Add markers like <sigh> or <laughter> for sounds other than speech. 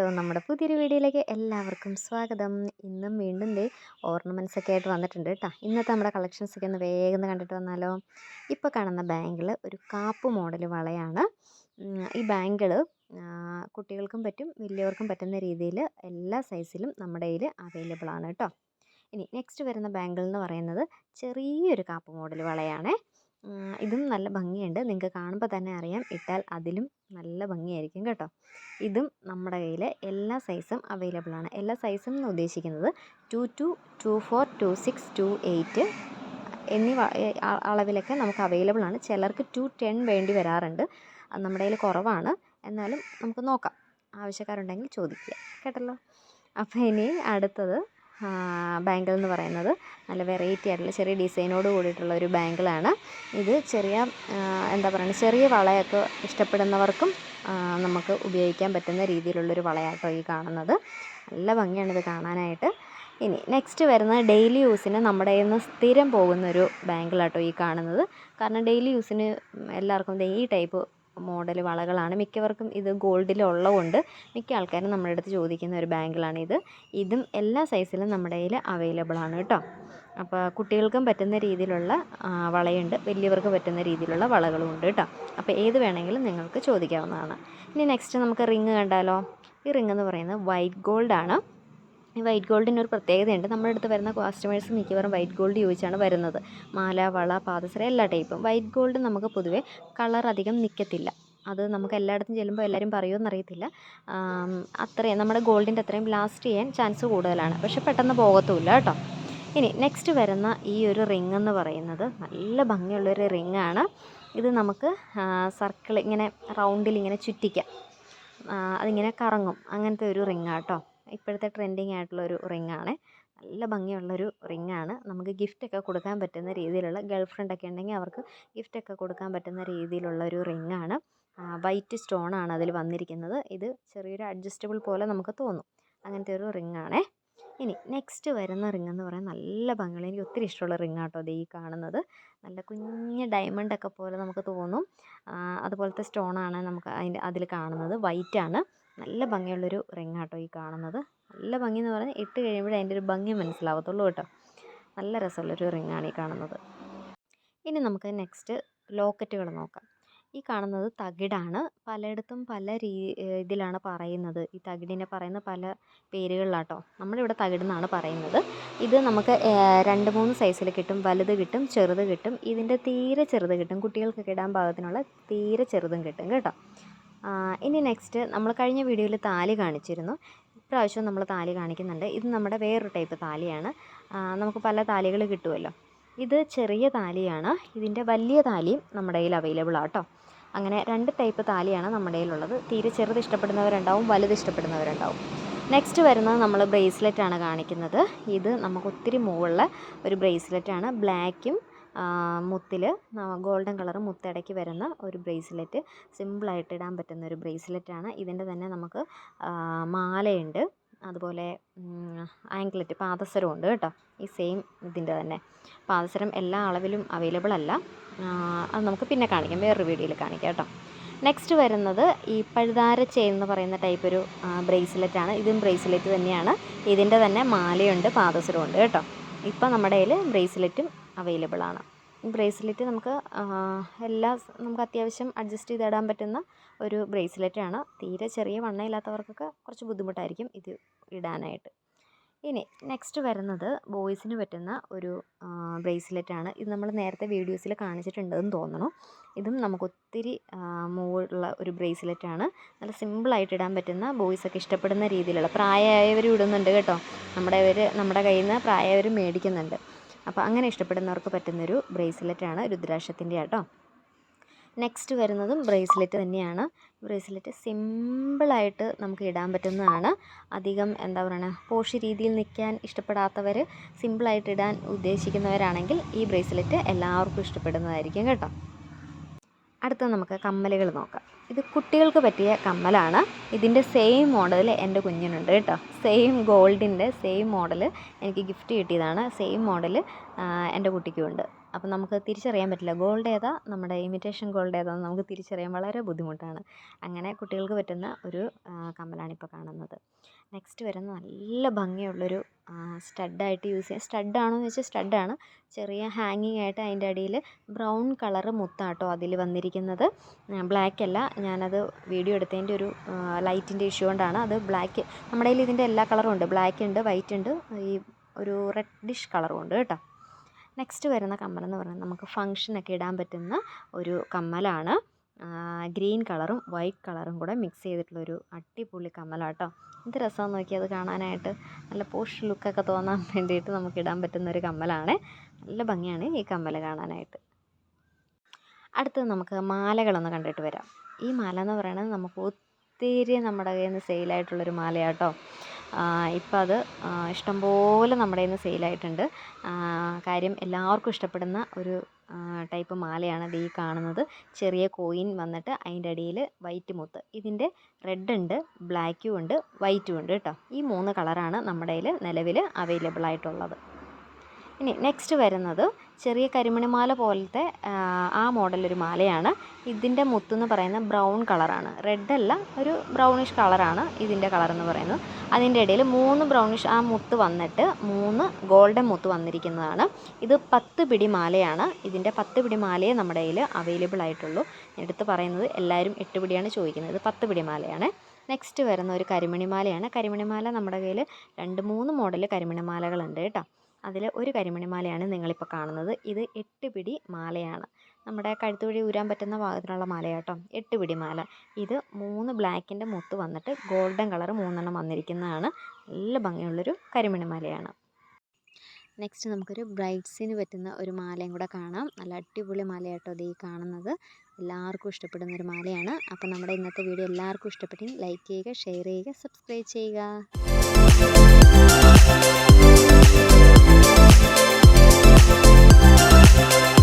Hello നമ്മുടെ പുതിയൊരു വീഡിയോയിലേക്ക് എല്ലാവർക്കും സ്വാഗതം. ഇന്നും വീണ്ടും ദേ ഓർണമെന്റ്സ് ഒക്കെ ആയിട്ട് വന്നിട്ടുണ്ട് കേട്ടോ. ഇന്നത്തെ നമ്മുടെ കളക്ഷൻസ് ഒക്കെ ഒന്ന് വേഗം കണ്ടിട്ട് വന്നാലോ? ഇപ്പോൾ കാണുന്ന ബാങ്കിൽ ഒരു കാപ്പ് മോഡൽ വളയാണ്. ഈ ബാങ്കിൾ കുട്ടികൾക്കും പറ്റും വലിയവർക്കും പറ്റുന്ന രീതിയിൽ എല്ലാ സൈസിലും നമ്മുടെ കയ്യിൽ അവൈലബിൾ ആണ് കേട്ടോ. ഇനി നെക്സ്റ്റ് വരുന്ന ബാങ്കിൾ എന്ന് പറയുന്നത് ചെറിയൊരു കാപ്പ് മോഡൽ വളയാണേ. ഇതും നല്ല ഭംഗിയുണ്ട്. നിങ്ങൾക്ക് കാണുമ്പോൾ തന്നെ അറിയാം. ഇട്ടാൽ അതിലും നല്ല ഭംഗിയായിരിക്കും കേട്ടോ. ഇതും നമ്മുടെ കയ്യിൽ എല്ലാ സൈസും അവൈലബിൾ ആണ്. എല്ലാ സൈസും എന്ന് ഉദ്ദേശിക്കുന്നത് two two two four two six two eight എന്നീ അളവിലൊക്കെ നമുക്ക് അവൈലബിൾ ആണ്. ചിലർക്ക് ടു ടെൻ വേണ്ടി വരാറുണ്ട്. നമ്മുടെ കയ്യിൽ കുറവാണ്. എന്നാലും നമുക്ക് നോക്കാം. ആവശ്യക്കാരുണ്ടെങ്കിൽ ചോദിക്കുക. കേട്ടല്ലോ? അപ്പോൾ ഇനി അടുത്തത് ബാങ്കിൾ എന്ന് പറയുന്നത്. നല്ല വെറൈറ്റി ആയിട്ടുള്ള ചെറിയ ഡിസൈനോട് കൂടിയിട്ടുള്ള ഒരു ബാങ്കിളാണ് ഇത് ചെറിയ എന്താ പറയുക ചെറിയ വളയൊക്കെ ഇഷ്ടപ്പെടുന്നവർക്കും നമുക്ക് ഉപയോഗിക്കാൻ പറ്റുന്ന രീതിയിലുള്ളൊരു വളയാട്ടോ ഈ കാണുന്നത്. നല്ല ഭംഗിയാണിത് കാണാനായിട്ട്. ഇനി നെക്സ്റ്റ് വരുന്ന ഡെയിലി യൂസിന് നമ്മുടെ കയ്യിൽ നിന്ന് സ്ഥിരം പോകുന്നൊരു ബാങ്കിളാട്ടോ ഈ കാണുന്നത്. കാരണം ഡെയിലി യൂസിന് എല്ലാവർക്കും ഈ ടൈപ്പ് മോഡൽ വളകളാണ്. മിക്കവർക്കും ഇത് ഗോൾഡിലുള്ളതുകൊണ്ട് മിക്ക ആൾക്കാരും നമ്മുടെ അടുത്ത് ചോദിക്കുന്ന ഒരു ബാങ്കിളാണിത്. ഇതും എല്ലാ സൈസിലും നമ്മുടെ കയ്യിൽ അവൈലബിൾ ആണ് കേട്ടോ. അപ്പോൾ കുട്ടികൾക്കും പറ്റുന്ന രീതിയിലുള്ള വളയുണ്ട്. വലിയവർക്ക് പറ്റുന്ന രീതിയിലുള്ള വളകളും ഉണ്ട് കേട്ടോ. അപ്പോൾ ഏത് വേണമെങ്കിലും നിങ്ങൾക്ക് ചോദിക്കാവുന്നതാണ്. ഇനി നെക്സ്റ്റ് നമുക്ക് റിങ് കണ്ടാലോ? ഈ റിങ് എന്ന് പറയുന്നത് വൈറ്റ് ഗോൾഡ് ആണ്. ഈ വൈറ്റ് ഗോൾഡിന് ഒരു പ്രത്യേകതയുണ്ട്. നമ്മുടെ അടുത്ത് വരുന്ന കസ്റ്റമേഴ്സ് മിക്കവാറും വൈറ്റ് ഗോൾഡ് ചോദിച്ചാണ് വരുന്നത്. മാല വള പാദസര എല്ലാ ടൈപ്പും വൈറ്റ് ഗോൾഡ് നമുക്ക് പൊതുവേ കളർ അധികം നിൽക്കത്തില്ല അത് നമുക്ക് എല്ലായിടത്തും ചെല്ലുമ്പോൾ എല്ലാവരും അറിയത്തില്ല അത്രയും നമ്മുടെ ഗോൾഡിന്റെ അത്രയും ലാസ്റ്റ് ചെയ്യാൻ ചാൻസ് കൂടുതലാണ്. പക്ഷെ പെട്ടെന്ന് പോകത്തുമില്ല കേട്ടോ. ഇനി നെക്സ്റ്റ് വരുന്ന ഈ ഒരു റിങ് എന്ന് പറയുന്നത് നല്ല ഭംഗിയുള്ളൊരു റിങ്ങാണ് ഇത് നമുക്ക് സർക്കിൾ ഇങ്ങനെ റൗണ്ടിൽ ഇങ്ങനെ ചുറ്റിക്കാം. അതിങ്ങനെ കറങ്ങും. അങ്ങനത്തെ ഒരു റിങ് കേട്ടോ. ഇപ്പോഴത്തെ ട്രെൻഡിങ് ആയിട്ടുള്ള ഒരു റിങ് ആണ് നല്ല ഭംഗിയുള്ളൊരു റിങ്ങാണ്. നമുക്ക് ഗിഫ്റ്റ് ഒക്കെ കൊടുക്കാൻ പറ്റുന്ന രീതിയിലുള്ള ഗേൾ ഫ്രണ്ട് ഒക്കെ ഉണ്ടെങ്കിൽ അവർക്ക് ഗിഫ്റ്റ് ഒക്കെ കൊടുക്കാൻ പറ്റുന്ന രീതിയിലുള്ള ഒരു റിങ് ആണ് വൈറ്റ് സ്റ്റോൺ ആണ് അതിൽ വന്നിരിക്കുന്നത്. ഇത് ചെറിയൊരു അഡ്ജസ്റ്റബിൾ പോലെ നമുക്ക് തോന്നും. അങ്ങനത്തെ ഒരു റിങ് ആണേ ഇനി നെക്സ്റ്റ് വരുന്ന റിങ് എന്ന് പറയാൻ നല്ല ഭംഗിയുള്ള എനിക്ക് ഒത്തിരി ഇഷ്ടമുള്ള റിങ് ആട്ടോ അത് ഈ കാണുന്നത്. നല്ല കുഞ്ഞ് ഡയമണ്ട് ഒക്കെ പോലെ നമുക്ക് തോന്നും. അതുപോലത്തെ സ്റ്റോൺ ആണ് നമുക്ക് അതിന്റെ അതിൽ കാണുന്നത്. വൈറ്റ് ആണ്. നല്ല ഭംഗിയുള്ളൊരു റിങ് ആട്ടോ ഈ കാണുന്നത്. നല്ല ഭംഗി എന്ന് പറഞ്ഞാൽ ഇട്ട് കഴിയുമ്പോഴേ അതിന്റെ ഒരു ഭംഗി മനസ്സിലാവത്തുള്ളൂ കേട്ടോ. നല്ല രസമുള്ളൊരു റിങ് ആണ് ഈ കാണുന്നത്. ഇനി നമുക്ക് നെക്സ്റ്റ് ലോക്കറ്റുകൾ നോക്കാം. ഈ കാണുന്നത് തകിടാണ്. പലയിടത്തും പല രീ ഇതിലാണ് പറയുന്നത്. ഈ തകിടിനെ പറയുന്ന പല പേരുകളിലാട്ടോ. നമ്മളിവിടെ തകിടെന്നാണ് പറയുന്നത്. ഇത് നമുക്ക് രണ്ട് മൂന്ന് സൈസിൽ കിട്ടും. വലുത് കിട്ടും ചെറുത് കിട്ടും. ഇതിന്റെ തീരെ ചെറുത് കിട്ടും. കുട്ടികൾക്കൊക്കെ ഇടാൻ പാകത്തിനുള്ള തീരെ ചെറുതും കിട്ടും കേട്ടോ. ഇനി നെക്സ്റ്റ് നമ്മൾ കഴിഞ്ഞ വീഡിയോയിൽ താലി കാണിച്ചിരുന്നു. ഇപ്രാവശ്യം നമ്മൾ താലി കാണിക്കുന്നുണ്ട്. ഇത് നമ്മുടെ വേറൊരു ടൈപ്പ് താലിയാണ്. നമുക്ക് പല താലികൾ കിട്ടുമല്ലോ ഇത് ചെറിയ താലിയാണ്. ഇതിന്റെ വലിയ താലിയും നമ്മുടെ കയ്യിൽ അവൈലബിൾ ആട്ടോ അങ്ങനെ രണ്ട് ടൈപ്പ് താലിയാണ് നമ്മുടെ കയ്യിലുള്ളത്. തീരെ ചെറുത് ഇഷ്ടപ്പെടുന്നവരുണ്ടാവും വലുത് ഇഷ്ടപ്പെടുന്നവരുണ്ടാവും. നെക്സ്റ്റ് വരുന്നത് നമ്മൾ ബ്രേസ്ലെറ്റ് ആണ് കാണിക്കുന്നത്. ഇത് നമുക്ക് ഒത്തിരി മുകളിൽ ഒരു ബ്രേസ്ലെറ്റ് ആണ്. ബ്ലാക്കും മുത്തിൽ ഗോൾഡൻ കളർ മുത്തിടയ്ക്ക് വരുന്ന ഒരു ബ്രേസ്ലെറ്റ്. സിമ്പിളായിട്ട് ഇടാൻ പറ്റുന്ന ഒരു ബ്രേസ്ലെറ്റ് ആണ് ഇതിന്റെ തന്നെ നമുക്ക് മാലയുണ്ട്. അതുപോലെ ആങ്ക്ലെറ്റ് പാദസരം ഉണ്ട് കേട്ടോ. ഈ സെയിം ഇതിന്റെ തന്നെ. പാദസരം എല്ലാ അളവിലും അവൈലബിൾ അല്ല. അത് നമുക്ക് പിന്നെ കാണിക്കാം. വേറൊരു വീഡിയോയിൽ കാണിക്കാം കേട്ടോ. നെക്സ്റ്റ് വരുന്നത് ഈ പഴുതാര ചെയിൻ എന്ന് പറയുന്ന ടൈപ്പ് ഒരു ബ്രേസ്ലെറ്റ് ആണ് ഇതും ബ്രേസ്ലെറ്റ് തന്നെയാണ്. ഇതിന്റെ തന്നെ മാലയുണ്ട് പാദസരവും ഉണ്ട് കേട്ടോ. ഇപ്പം നമ്മുടെ കയ്യിൽ ബ്രേസ്ലെറ്റും അവൈലബിൾ ആണ്. ബ്രേസ്ലെറ്റ് നമുക്ക് എല്ലാ നമുക്ക് അത്യാവശ്യം അഡ്ജസ്റ്റ് ചെയ്ത് ഇടാൻ പറ്റുന്ന ഒരു ബ്രേസ്ലെറ്റ് ആണ്. തീരെ ചെറിയ വണ്ണയില്ലാത്തവർക്കൊക്കെ കുറച്ച് ബുദ്ധിമുട്ടായിരിക്കും ഇത് ഇടാനായിട്ട്. ഇനി നെക്സ്റ്റ് വരുന്നത് ബോയ്സിന് പറ്റുന്ന ഒരു ബ്രേസ്ലെറ്റ് ആണ്. ഇത് നമ്മൾ നേരത്തെ വീഡിയോസിൽ കാണിച്ചിട്ടുണ്ടെന്ന് തോന്നുന്നു ഇതും നമുക്ക് ഒത്തിരി മൂവുള്ള ഒരു ബ്രേസ്ലെറ്റ് ആണ്. നല്ല സിമ്പിളായിട്ട് ഇടാൻ പറ്റുന്ന ബോയ്സ് ഒക്കെ ഇഷ്ടപ്പെടുന്ന രീതിയിലുള്ള പ്രായമായവർ ഇടുന്നുണ്ട് കേട്ടോ. നമ്മുടെ ഇവർ നമ്മുടെ കയ്യിൽ നിന്ന് പ്രായമായവർ മേടിക്കുന്നുണ്ട്. അപ്പോൾ അങ്ങനെ ഇഷ്ടപ്പെടുന്നവർക്ക് പറ്റുന്നൊരു ബ്രേസ്ലെറ്റ് ആണ് രുദ്രാക്ഷത്തിന്റെ കേട്ടോ നെക്സ്റ്റ് വരുന്നതും ബ്രേസ്ലെറ്റ് തന്നെയാണ്. ബ്രേസ്ലെറ്റ് സിമ്പിളായിട്ട് നമുക്ക് ഇടാൻ പറ്റുന്നതാണ്. അധികം എന്താ പറയുക പോഷ് രീതിയിൽ നിൽക്കാൻ ഇഷ്ടപ്പെടാത്തവർ സിമ്പിളായിട്ട് ഇടാൻ ഉദ്ദേശിക്കുന്നവരാണെങ്കിൽ ഈ ബ്രേസ്ലെറ്റ് എല്ലാവർക്കും ഇഷ്ടപ്പെടുന്നതായിരിക്കും കേട്ടോ. അടുത്ത നമുക്ക് കമ്മലുകൾ നോക്കാം. ഇത് കുട്ടികൾക്ക് പറ്റിയ കമ്മലാണ്. ഇതിന്റെ സെയിം മോഡൽ എന്റെ കുഞ്ഞിനുണ്ട് കേട്ടോ. സെയിം ഗോൾഡിന്റെ സെയിം മോഡൽ എനിക്ക് ഗിഫ്റ്റ് കിട്ടിയതാണ്. സെയിം മോഡൽ എന്റെ കുട്ടിക്കുമുണ്ട്. അപ്പം നമുക്ക് തിരിച്ചറിയാൻ പറ്റില്ല ഗോൾഡ് ഏതാ നമ്മുടെ ഇമിറ്റേഷൻ ഗോൾഡ് ഏതാന്ന് നമുക്ക് തിരിച്ചറിയാൻ വളരെ ബുദ്ധിമുട്ടാണ്. അങ്ങനെ കുട്ടികൾക്ക് പറ്റുന്ന ഒരു കമ്മലാണ് ഇപ്പോൾ കാണുന്നത്. നെക്സ്റ്റ് വരുന്ന നല്ല ഭംഗിയുള്ളൊരു സ്റ്റഡായിട്ട് യൂസ് ചെയ്യാം. സ്റ്റഡാണോ എന്ന് ചോദിച്ചാൽ സ്റ്റഡാണ്. ചെറിയ ഹാങ്ങിങ് ആയിട്ട് അതിന്റെ അടിയിൽ ബ്രൗൺ കളറ് മുത്താട്ടോ അതിൽ വന്നിരിക്കുന്നത്. ബ്ലാക്ക് അല്ല. ഞാനത് വീഡിയോ എടുത്തതിന്റെ ഒരു ലൈറ്റിന്റെ ഇഷ്യൂ കൊണ്ടാണ്. അത് ബ്ലാക്ക്. നമ്മുടെ കയ്യിൽ ഇതിന്റെ എല്ലാ കളറും ഉണ്ട്. ബ്ലാക്ക് ഉണ്ട് വൈറ്റ് ഉണ്ട് ഈ ഒരു റെഡിഷ് കളറും ഉണ്ട് കേട്ടോ. നെക്സ്റ്റ് വരുന്ന കമ്മലെന്ന് പറയുന്നത് നമുക്ക് ഫങ്ഷനൊക്കെ ഇടാൻ പറ്റുന്ന ഒരു കമ്മലാണ്. ഗ്രീൻ കളറും വൈറ്റ് കളറും കൂടെ മിക്സ് ചെയ്തിട്ടുള്ളൊരു അടിപൊളി കമ്മലാട്ടോ. എന്ത് രസമാണെന്ന് നോക്കി അത് കാണാനായിട്ട്. നല്ല പോഷ് ലുക്കൊക്കെ തോന്നാൻ <laughs> വേണ്ടിയിട്ട് നമുക്ക് ഇടാൻ പറ്റുന്ന ഒരു കമ്മലാണ്. നല്ല ഭംഗിയാണ് ഈ കമ്മൽ കാണാനായിട്ട്. അടുത്തത് നമുക്ക് മാലകളൊന്ന് കണ്ടിട്ട് വരാം. ഈ മാല എന്ന് പറയുന്നത് നമുക്ക് ഒത്തിരി നമ്മുടെ കയ്യിൽ നിന്ന് സെയിലായിട്ടുള്ളൊരു മാലയാട്ടോ. ഇപ്പം അത് ഇഷ്ടംപോലെ നമ്മുടെ കയ്യിൽ നിന്ന് സെയിലായിട്ടുണ്ട്. കാര്യം എല്ലാവർക്കും ഇഷ്ടപ്പെടുന്ന ഒരു ടൈപ്പ് മാലയാണ് ഇത് ഈ കാണുന്നത്. ചെറിയ കോയിൻ വന്നിട്ട് അതിന്റെ അടിയിൽ വൈറ്റ് മുത്ത്. ഇതിന്റെ റെഡ് ഉണ്ട് ബ്ലാക്കും ഉണ്ട് വൈറ്റും ഉണ്ട് കേട്ടോ ഈ മൂന്ന് കളറാണ് നമ്മുടെ കയ്യിൽ നിലവിൽ അവൈലബിൾ ആയിട്ടുള്ളത്. ഇനി നെക്സ്റ്റ് വരുന്നത് ചെറിയ കരിമണിമാല പോലത്തെ ആ മോഡലൊരു മാലയാണ്. ഇതിന്റെ മുത്തെന്ന് പറയുന്ന ബ്രൗൺ കളറാണ് റെഡ് അല്ല ഒരു ബ്രൗണിഷ് കളറാണ് ഇതിന്റെ കളർ എന്ന് പറയുന്നത്. അതിന്റെ ഇടയിൽ മൂന്ന് ബ്രൗണിഷ് ആ മുത്ത് വന്നിട്ട് മൂന്ന് ഗോൾഡൻ മുത്ത് വന്നിരിക്കുന്നതാണ്. ഇത് പത്ത് പിടി മാലയാണ്. ഇതിന്റെ പത്ത് പിടി മാലയെ നമ്മുടെ കയ്യിൽ അവൈലബിൾ ആയിട്ടുള്ളൂ. എടുത്ത് പറയുന്നത് എല്ലാവരും എട്ട് പിടിയാണ് ചോദിക്കുന്നത്. ഇത് പത്ത് പിടി മാലയാണ്. നെക്സ്റ്റ് വരുന്ന ഒരു കരിമണിമാലയാണ് കരിമണിമാല നമ്മുടെ കയ്യിൽ രണ്ട് മൂന്ന് മോഡൽ കരിമണിമാലകളുണ്ട് കേട്ടോ. അതിൽ ഒരു കരിമണിമാലയാണ് നിങ്ങളിപ്പോൾ കാണുന്നത്. ഇത് എട്ട് പിടി മാലയാണ്. നമ്മുടെ കഴുത്ത് വഴി ഊരാൻ പറ്റുന്ന പാകത്തിനുള്ള മാലയാട്ടോ. എട്ട് പിടി മാല. ഇത് മൂന്ന് ബ്ലാക്കിന്റെ മുത്ത് വന്നിട്ട് ഗോൾഡൻ കളർ മൂന്നെണ്ണം വന്നിരിക്കുന്നതാണ്. നല്ല ഭംഗിയുള്ളൊരു കരിമണിമാലയാണ് നെക്സ്റ്റ് നമുക്കൊരു ബ്രൈഡ്സിന് പറ്റുന്ന ഒരു മാലയും കൂടെ കാണാം. നല്ല അടിപൊളി മാലയാട്ടോ ഇത് ഈ കാണുന്നത്. എല്ലാവർക്കും ഇഷ്ടപ്പെടുന്ന ഒരു മാലയാണ്. അപ്പോൾ നമ്മുടെ ഇന്നത്തെ വീഡിയോ എല്ലാവർക്കും ഇഷ്ടപ്പെട്ടെങ്കിൽ ലൈക്ക് ചെയ്യുക ഷെയർ ചെയ്യുക സബ്സ്ക്രൈബ് ചെയ്യുക. Bye.